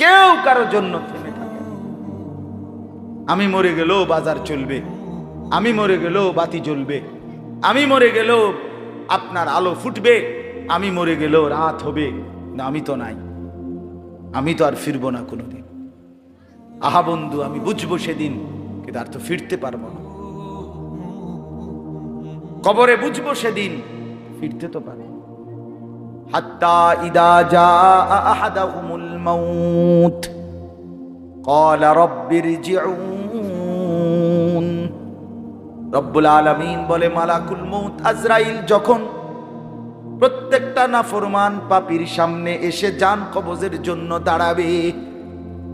কেউ কারও জন্য থেমে থাকে। আমি মরে গেলেও বাজার চলবে, আমি মরে গেলেও বাতি জ্বলবে, আমি মরে গেলেও আপনার আলো ফুটবে, আমি মরে গেলেও রাত হবে না আমি তো নাই, আমি তো আর ফিরবো না কোনোদিন। আহা বন্ধু, আমি বুঝব সেদিন, কিন্তু আর তো ফিরতে পারব না। কবরে বুঝব সেদিন, ফিরতে তো পারব না। হাত্তা ইদা জা আহাদাহুমুল মাউত قال رب ارجعون রব্বুল আলামিন বলে মালাকুল মৌত আজরাইল যখন প্রত্যেকটা নাফরমান পাপির সামনে এসে যান কবজের জন্য দাঁড়াবে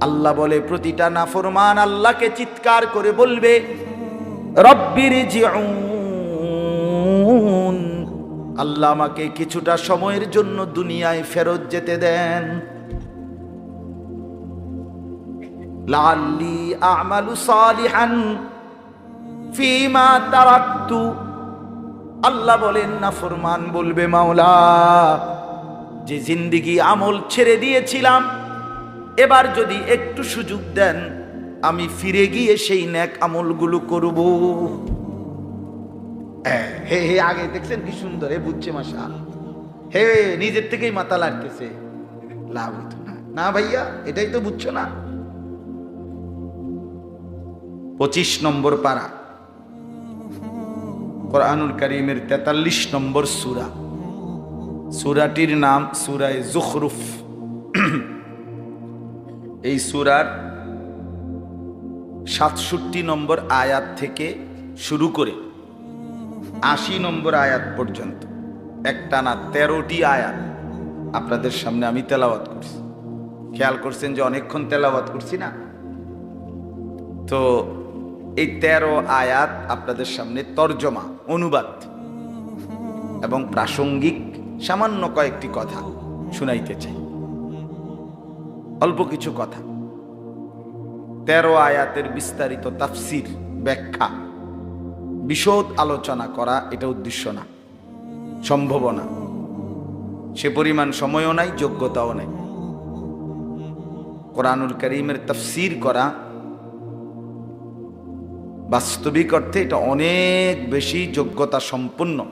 আল্লাহ বলে প্রতিটা নাফরমান আল্লাহকে চিৎকার করে বলবে রব্বির জিউন আল্লাহ আমাকে কিছুটা সময়ের জন্য দুনিয়ায় ফেরত যেতে দেন। লাল্লি আমালু সালিহান ফিমা তারাক্তু। আল্লাহ বলেন, না, ফরমান বলবে মাওলা, যে জিন্দিগি আমল ছেড়ে দিয়েছিলাম, এবার যদি একটু সুযোগ দেন, আমি ফিরে গিয়ে সেই ন্যাক আমলগুলো করব। হে হে, আগে দেখছেন কি সুন্দর, হে, বুঝছে মাসা। হে, নিজের থেকেই মাথা লাগতেছে লাভ হইতো না। না ভাইয়া, এটাই তো বুঝছ না। পঁচিশ নম্বর পারা। কোরআনুল করিমের তেতাল্লিশ নম্বর সুরা। সুরাটির নাম সুরায় জুখরুফ। এই সুরার সাতষট্টি নম্বর আয়াত থেকে শুরু করে আশি নম্বর আয়াত পর্যন্ত। একটানা তেরোটি আয়াত। আপনাদের সামনে আমি তেলাওয়াত করছি। খেয়াল করছেন যে অনেকক্ষণ তেলাওয়াত করছি না? তো এই তেরো আয়াত আপনাদের সামনে তর্জমা, অনুবাদ এবং প্রাসঙ্গিক সামান্য কয়েকটি কথা শুনাইতে চাই। অল্প কিছু কথা। তেরো আয়াতের বিস্তারিত তাফসির ব্যাখ্যা বিশদ আলোচনা করা এটা উদ্দেশ্য না, সম্ভব না। সে পরিমাণ সময়ও নাই, যোগ্যতাও নাই। কোরআনুল করিমের তফসির করা বাস্তবিক অর্থে এটা অনেক বেশি যোগ্যতা সম্পন্ন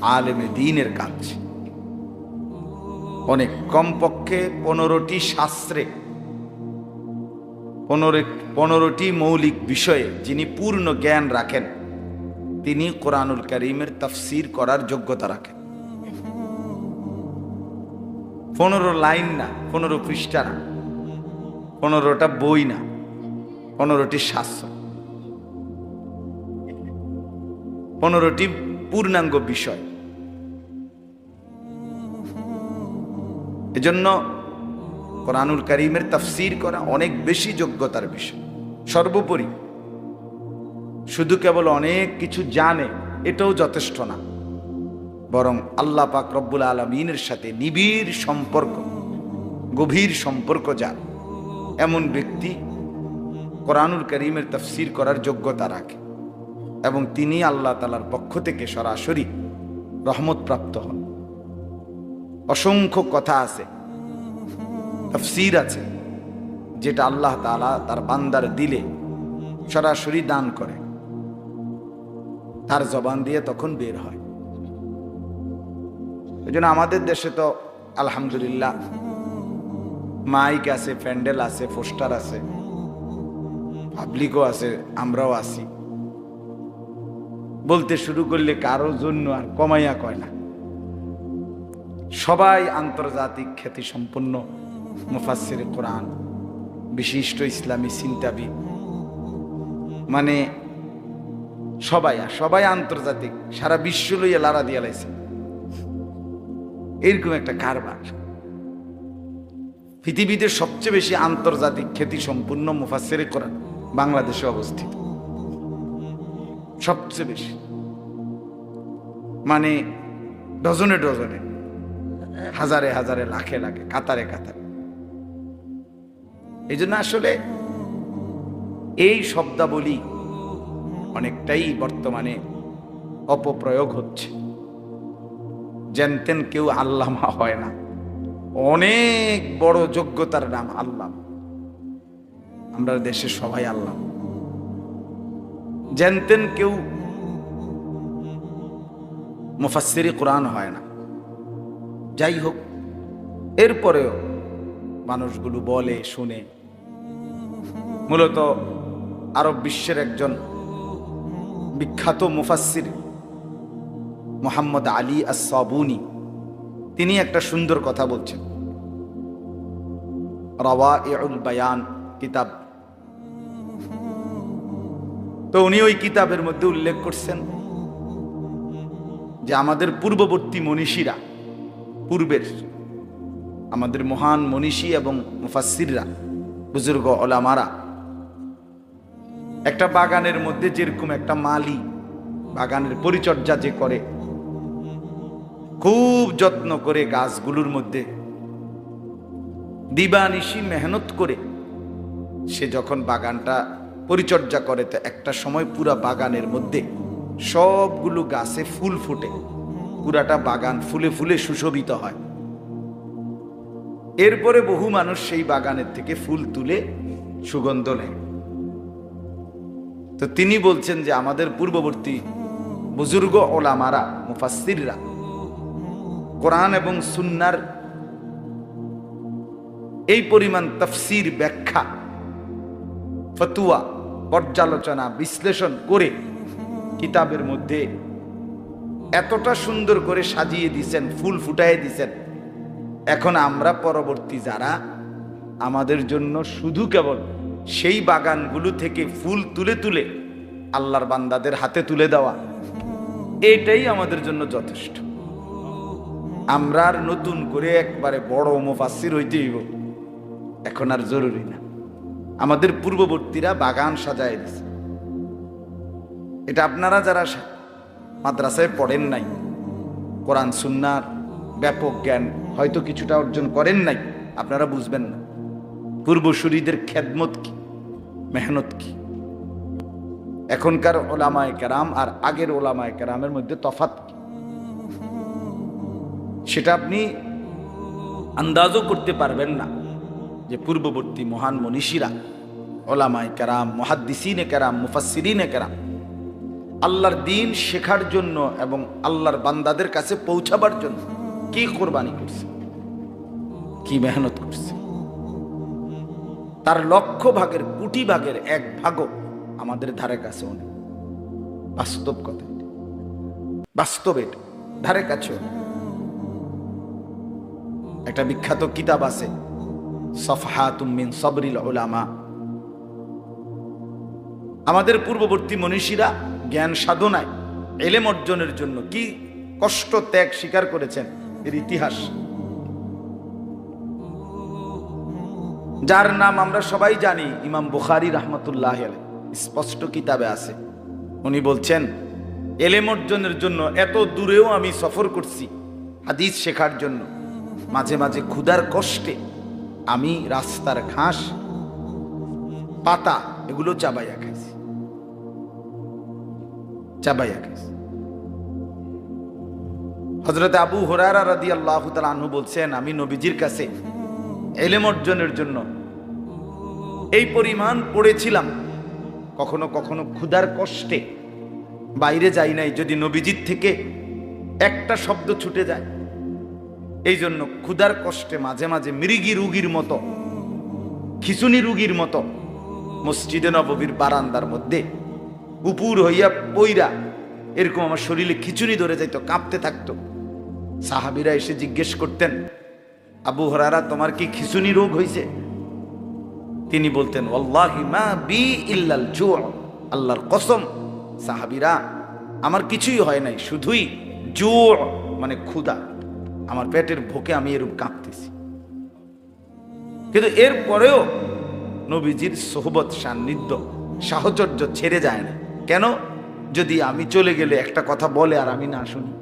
আলেমে দিনের কাজ। অনেক কমপক্ষে পনেরোটি শাস্ত্রে, পনেরো, পনেরোটি মৌলিক বিষয়ে যিনি পূর্ণ জ্ঞান রাখেন তিনি কোরআনুল করিমের তফসির করার যোগ্যতা রাখেন। পনেরো লাইন না, পনেরো পৃষ্ঠা না, পনেরোটা বই না, পনেরোটি শাস্ত্র, পনেরোটি পূর্ণাঙ্গ বিষয়। এজন্য কোরআনুল করিমের তাফসির করা অনেক বেশি যোগ্যতার বিষয়। সর্বোপরি শুধু কেবল অনেক কিছু জানে, এটাও যথেষ্ট না। বরং আল্লাহ পাক রব্বুল আলমিনের সাথে নিবিড় সম্পর্ক, গভীর সম্পর্ক যার। এমন ব্যক্তি কোরআনুল করিমের তফসির করার যোগ্যতা রাখে এবং তিনি আল্লাহ তালার পক্ষ থেকে সরাসরি রহমত প্রাপ্ত হন। অসংখ্য কথা আছে, তফসির আছে, যেটা আল্লাহ তালা তার বান্দার দিলে সরাসরি দান করে। তার জবান দিয়ে তখন বের হয়। এই আমাদের দেশে তো আলহামদুলিল্লাহ মাইক আছে, প্যান্ডেল আছে, পোস্টার আছে, পাবলিকও আছে, আমরাও আছি। বলতে শুরু করলে কারও জন্য আর কমাইয়া কয় না। সবাই আন্তর্জাতিক খ্যাতি সম্পন্ন মুফাসির কোরআন, বিশিষ্ট ইসলামী চিন্তাবিদ মানে সবাই সবাই আন্তর্জাতিক। সারা বিশ্ব লইয়া লারা দিয়া লাইছে। এরকম একটা কারবার। পৃথিবীতে সবচেয়ে বেশি আন্তর্জাতিক খ্যাতি সম্পূর্ণ মুফাসির কোরআন, বাংলাদেশে অবস্থিত। সবচেয়ে বেশি। মানে ডজনে ডজনে, হাজারে হাজারে, লাখে লাখে, কাতারে কাতারে। এই জন্য আসলে এই শব্দাবলী অনেকটাই বর্তমানে অপপ্রয়োগ হচ্ছে। যেনতেন কেউ আল্লামা হয় না। অনেক বড় যোগ্যতার নাম আল্লাহ আমরা দেশে সবাই আল্লাহ জানতেন কেউ মুফাসসিরি কোরআন হয় না। যাই হোক, এরপরেও মানুষগুলো বলে, শুনে। মূলত আরব বিশ্বের একজন বিখ্যাত মুফাসসির মোহাম্মদ আলী আসাবুনি তিনি একটা সুন্দর কথা বলছেন। রওয়া এউল বায়ান কিতাব। তো উনি ওই কিতাবের মধ্যে উল্লেখ করছেন যে আমাদের পূর্ববর্তী মনীষীরা, পূর্বের আমাদের মহান মনীষী এবং মুফাসিররা বুজুর্গ ওলামারা একটা বাগানের মধ্যে যেরকম একটা মালি, বাগানের পরিচর্যা যে করে, খুব যত্ন করে গাছগুলোর মধ্যে, দিবানিশি মেহনত করে, সে যখন বাগানটা পরিচর্যা করে, তো একটা সময় পুরা বাগানের মধ্যে সবগুলো গাছে ফুল ফুটে, পুরাটা বাগান ফুলে ফুলে সুশোভিত হয়। এরপরে বহু মানুষ সেই বাগানের থেকে ফুল তুলে সুগন্ধ নেয়। তো তিনি বলছেন যে আমাদের পূর্ববর্তী বুজুর্গ ওলামারা মুফাসিররা কোরআন এবং সুন্নার এই পরিমাণ তফসির, ব্যাখ্যা, ফতুয়া, পর্যালোচনা, বিশ্লেষণ করে কিতাবের মধ্যে এতটা সুন্দর করে সাজিয়ে দিছেন, ফুল ফুটাই দিছেন। এখন আমরা পরবর্তী যারা, আমাদের জন্য শুধু কেবল সেই বাগানগুলো থেকে ফুল তুলে তুলে আল্লাহর বান্দাদের হাতে তুলে দেওয়া। এটাই আমাদের জন্য যথেষ্ট। আমরা আর নতুন করে একবারে বড় মুফাসির হইতে হইব। এখন আর জরুরি না। আমাদের পূর্ববর্তীরা বাগান সাজায় দিছে। এটা আপনারা যারা মাদ্রাসায় পড়েন নাই, কোরআন, সুন্নার ব্যাপক জ্ঞান হয়তো কিছুটা অর্জন করেন নাই, আপনারা বুঝবেন না। পূর্বসূরীদের খেদমত কি? মেহনত কি? এখনকার ওলামায় কেরাম আর আগের ওলামায় কেরামের মধ্যে তফাত কি? সেটা আপনি আন্দাজও করতে পারবেন না যে পূর্ববর্তী মহান মনীষীরা, ওলামায় কেরাম, মহাদ্দিসিনে কেরাম মুফাসিরিনে কেরাম, আল্লাহর দিন শেখার জন্য এবং আল্লাহর বান্দাদের কাছে পৌঁছাবার জন্য কি কোরবানি করছে? কি মেহনত করছে? তার লক্ষ ভাগের কোটি ভাগের এক ভাগও আমাদের ধারে কাছে নেই। বাস্তব কথা। বাস্তব ধারে নেই। একটা বিখ্যাত কিতাব আছে, সফহাতুম মিন সবরিল উলামা। আমাদের পূর্ববর্তী মনীষীরা জ্ঞান সাধনায়, এলেম অর্জনের জন্য কি কষ্ট, ত্যাগ স্বীকার করেছেন? এর ইতিহাস। যার নাম আমরা সবাই জানি, ইমাম বুখারি রহমতুল্লাহ স্পষ্ট কিতাবে আছে। উনি বলছেন, এলেম অর্জনের জন্য এত দূরেও আমি সফর করছি হাদিস শেখার জন্য। মাঝে মাঝে ক্ষুধার কষ্টে আমি রাস্তার ঘাস, পাতা এগুলো চাবাইয়া খাইছি। চাবাইয়া খাইছি। হজরত আবু হরারা রাদি আল্লাহ আনহু বলছেন, আমি নবীজির কাছে এলেম অর্জনের জন্য। এই পরিমাণ পড়েছিলাম। কখনো কখনো ক্ষুধার কষ্টে বাইরে যাই নাই, যদি নবীজির থেকে একটা শব্দ ছুটে যায়। এই জন্য ক্ষুধার কষ্টে মাঝে মাঝে মৃগী রুগীর মতো, খিচুনি রুগীর মতো মসজিদে নববীর বারান্দার মধ্যে উপুর হইয়া পইরা এরকম আমার শরীরে খিচুনি ধরে যাইতো, কাঁপতে থাকতো। সাহাবিরা এসে জিজ্ঞেস করতেন আবু হরারা তোমার কি খিচুনি রোগ হয়েছে তিনি বলতেন মা বি ইল্লাল আল্লাহর কসম, সাহাবিরা, আমার কিছুই হয় নাই, শুধুই জু মানে ক্ষুদা আমার পেটের ভোকে আমি এরূপ কাঁপতেছি। কিন্তু এর পরেও নবীজির সোহবত, সান্নিধ্য, সাহচর্য ছেড়ে যায় না। কেন? যদি আমি চলে গেলে একটা কথা বলে আর আমি না শুনি।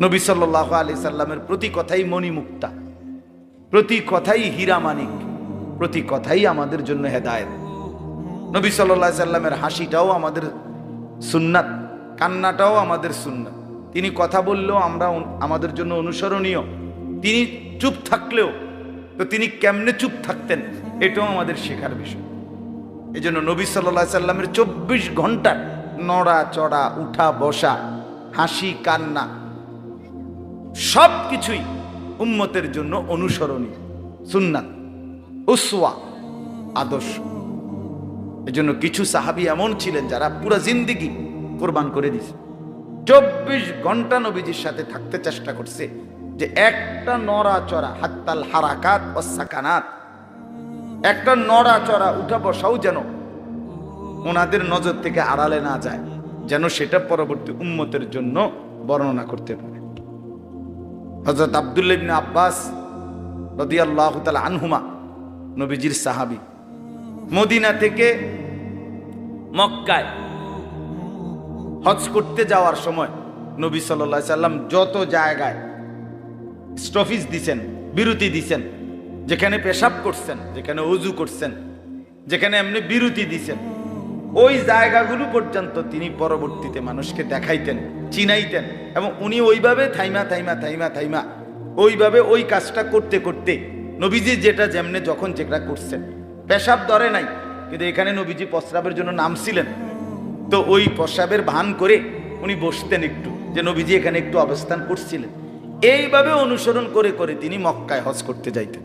নবী সাল্লাহ আলি সাল্লামের প্রতি কথাই মণিমুক্তা, প্রতি কথাই হীরা মানিক প্রতি কথাই আমাদের জন্য হেদায়েত। নবী সাল্লাহ সাল্লামের হাসিটাও আমাদের সুন্নাত, কান্নাটাও আমাদের সুন্নাত। তিনি কথা বললেও আমরা আমাদের জন্য অনুসরণীয়। তিনি চুপ থাকলেও, তো তিনি কেমনে চুপ থাকতেন? এটাও আমাদের শেখার বিষয়। এই জন্য নবী সাল্লা সাল্লামের চব্বিশ ঘণ্টা নড়া চড়া উঠা বসা হাসি, কান্না সব কিছুই উম্মতের জন্য অনুসরণীয়। সুন্নাত, উসওয়া, আদর্শ। এজন্য কিছু সাহাবি এমন ছিলেন যারা পুরো জিন্দিগি কোরবান করে দিয়েছে। চব্বিশ ঘণ্টা নবীজির সাথে থাকতে চেষ্টা করছে যে একটা নড়াচড়া, হাত্তাল হারাকাত ও সাকানাত, একটা নড়াচড়া, উঠা বসাও যেন ওনাদের নজর থেকে আড়ালে না যায়, যেন সেটা পরবর্তী উম্মতের জন্য বর্ণনা করতে পারে। হজরত আবদুল্লাহ ইবনে আব্বাস রদিয়াল্লাহ তালা আনহুমা, নবীজির সাহাবি। মদিনা থেকে মক্কায় হজ করতে যাওয়ার সময় নবী সাল্লা সাল্লাম যত জায়গায় স্টফিস দিছেন, বিরতি দিছেন, যেখানে পেশাব করছেন, যেখানে উজু করছেন, যেখানে এমনি বিরতি দিছেন ওই জায়গাগুলো পর্যন্ত তিনি পরবর্তীতে মানুষকে দেখাইতেন, চিনাইতেন এবং উনি ওইভাবে থাইমা থাইমা থাইমা থাইমা ওইভাবে ওই কাজটা করতে করতে নবীজি যেটা যেমনে যখন যেটা করছেন। পেশাব ধরে নাই, কিন্তু এখানে নবীজি প্রস্রাবের জন্য নামছিলেন। তো ওই প্রস্রাবের ভান করে উনি বসতেন একটু, যে নবীজি এখানে একটু অবস্থান করছিলেন। এইভাবে অনুসরণ করে করে তিনি মক্কায় হজ করতে যাইতেন।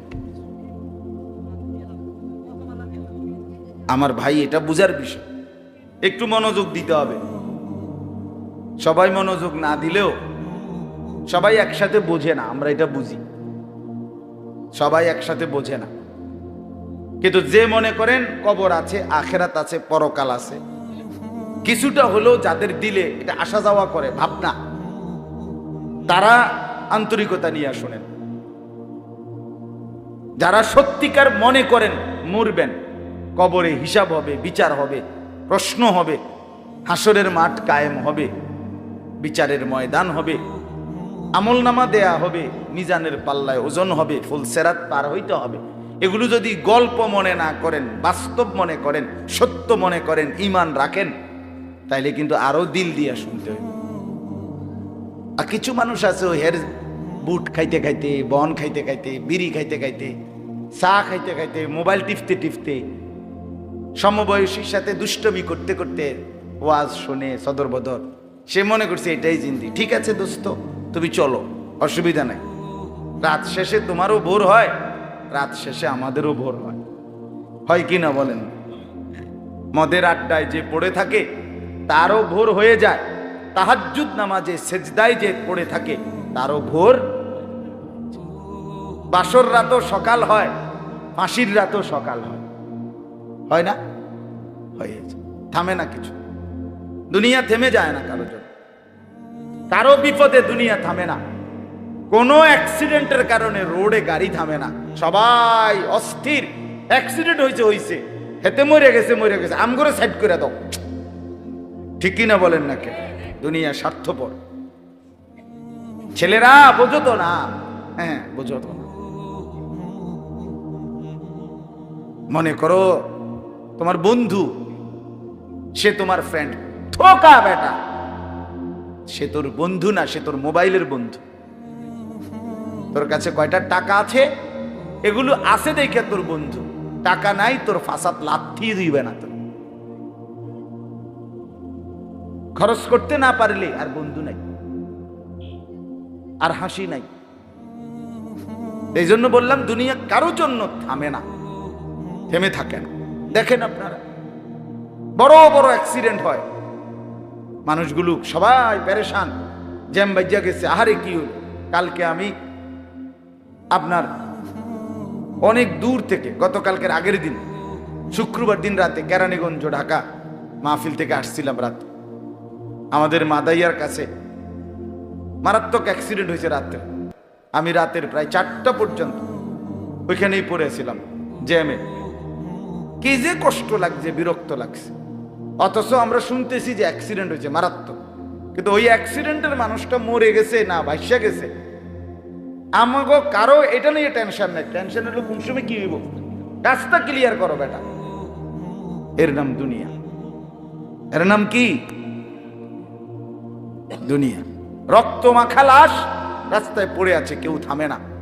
আমার ভাই এটা বুঝার বিষয়। একটু মনোযোগ দিতে হবে। সবাই মনোযোগ না দিলেও সবাই একসাথে বোঝে না, আমরা এটা বুঝি। সবাই একসাথে বোঝে না। কিন্তু যে মনে করেন কবর আছে, আখেরাত আছে, পরকাল আছে, কিছুটা হলেও যাদের দিলে এটা আসা যাওয়া করে, ভাবনা, তারা আন্তরিকতা নিয়ে শোনেন। যারা সত্যিকার মনে করেন, মরবেন, কবরে হিসাব হবে, বিচার হবে প্রশ্ন হবে, হাসরের মাঠ কায়েম হবে, বিচারের ময়দান হবে আমল নামা দেয়া হবে, মিজানের পাল্লায় ওজন হবে, ফুল সেরাত পার হইতে হবে। এগুলো যদি গল্প মনে না করেন, বাস্তব মনে করেন, সত্য মনে করেন ইমান রাখেন, তাইলে কিন্তু আরও দিল দিয়া শুনতে হবে আর কিছু মানুষ আছে ও হের বুট খাইতে খাইতে, বন খাইতে খাইতে, বিড়ি খাইতে খাইতে, চা খাইতে খাইতে, মোবাইল টিপতে টিপতে সমবয়সীর সাথে দুষ্টমি করতে করতে ওয়াজ শোনে সদর বদর। সে মনে করছে, এটাই জিন্দি। ঠিক আছে দোস্ত, তুমি চলো, অসুবিধা নাই। রাত শেষে তোমারও ভোর হয়? রাত শেষে আমাদেরও ভোর হয়। হয় কি না বলেন? মদের আড্ডায় যে পড়ে থাকে, তারও ভোর হয়ে যায়। তাহাজ্জুদ নামাজে সেজদায় যে পড়ে থাকে, তারও ভোর বাসর রাতও সকাল হয়, ফাঁসির রাতও সকাল হয়। হয় না? হয়ে। থামে না কিছু। দুনিয়া থেমে যায় না কারও জন্য। কারও বিপদে দুনিয়া থামে না। কোনো অ্যাক্সিডেন্টের কারণে রোডে গাড়ি থামে না। সবাই অস্থির। অ্যাক্সিডেন্ট হয়েছে হয়েছে। হেতে মরে গেছে মরে গেছে। আম করে সাইড করে দাও। ঠিক কিনা বলেন না কে দুনিয়া স্বার্থপর। ছেলেরা, বোঝো তো না। হ্যাঁ বোঝো তো না। মনে করো তোমার বন্ধু, সে তোমার ফ্রেন্ড থোকা বেটা। সে তোর বন্ধু না, সে তোর মোবাইলের বন্ধু। তোর কাছে কয়টা টাকা আছে? এগুলো আছে দেখে তোর বন্ধু। টাকা নাই, তোর ফাসাদ লাথি দিবে না তোর। খরচ করতে না পারলে আর বন্ধু নাই। আর হাসি নাই। এই জন্য বললাম, দুনিয়া কারও জন্য থামে না। থেমে থাকে না দেখেন আপনারা। বড় বড় অ্যাক্সিডেন্ট হয়। মানুষগুলো সবাই প্যারেশান জ্যাম বাজ্যা গেছে। আহারে কি হলো? কালকে আমি আপনার অনেক দূর থেকে, গতকালকের আগের দিন, শুক্রবার দিন রাতে কেরানীগঞ্জ, ঢাকা মাহফিল থেকে আসছিলাম রাত। আমাদের মাদাইয়ার কাছে মারাত্মক অ্যাক্সিডেন্ট হয়েছে রাত্রে। আমি রাতের প্রায় চারটা পর্যন্ত ওইখানেই পড়েছিলাম জ্যামে। কি যে কষ্ট লাগছে, বিরক্ত লাগছে। অথচ আমরা শুনতেছি যে অ্যাক্সিডেন্ট হয়েছে, মারাত্মক। কিন্তু ওই অ্যাক্সিডেন্টের মানুষটা মরে গেছে, না ভাইসা গেছে। আমাকে কারও এটা নিয়ে টেনশন নেই। টেনশন হলো কোন সময় কি হইব? রাস্তা ক্লিয়ার করো, বেটা। এর নাম দুনিয়া। এর নাম কি? দুনিয়া। রক্ত মাখা লাশ রাস্তায় পড়ে আছে, কেউ থামে না।